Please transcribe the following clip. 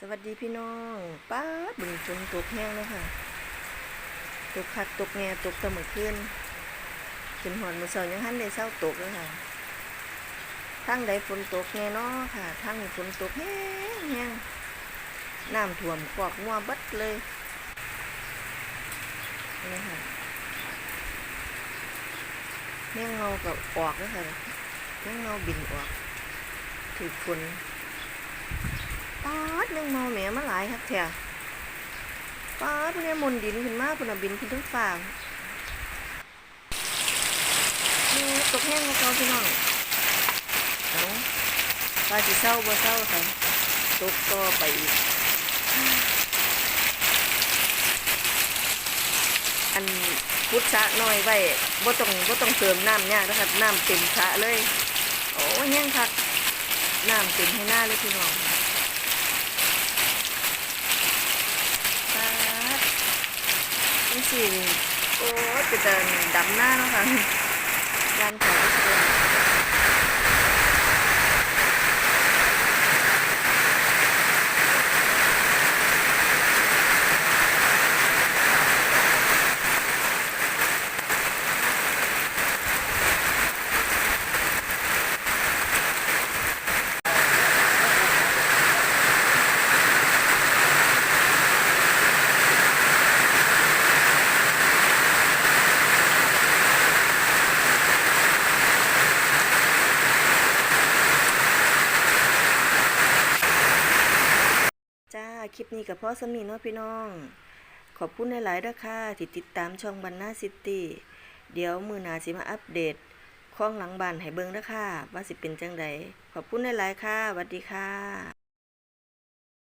สวัสดีพี่น้องป้าบึงฝนตกแห้งเลยค่ะตกคักตกแง่ตกตะมือขึ้นขึ้นหอนมือเสายังหันได้เศร้าตกเลยค่ะทางใดฝนตกแน่นอค่ะทางฝนตกแห้งแห้งน้ำท่วมกอกงัวบัดเลยนี่ค่ะแมงเงากับออกแล้วค่ะแมงเงาบินออกถือฝน ป๊าดแมงเมาแหมมาหลายครับแท้ปาดพวกนี้มนดินขึ้นมาพุ่นน่ะบินขึ้นทั้งฟ้านี่ตกแห้งกับเขาพี่น้องเอาปลาสิเศร้าบ่เศร้าค่ะตกต่อไปอีกอันพุทธะน้อยไว้บ่ต้องบ่ต้องเติมน้ำยากนะครับน้ำเต็มสระเลย โอ้ยแห้งคักน้ำเต็มให้หน้าเลยพี่น้อง ปาดนี่ สิโอ้ยจะเดินดำหน้าเนาะค่ะยานขาก็เดินจ้า คลิปนี้กับพ่อสมีเนาะพี่น้อง ขอบคุณหลายๆด้อค่ะที่ติดตามช่องบันนาซิตี้เดี๋ยวมือหนาสิมาอัปเดตคล้องหลังบ้านให้เบิ่งด้อค่ะ ว่าสิเป็นจังใดขอบคุณหลายๆค่ะสวัสดีค่ะ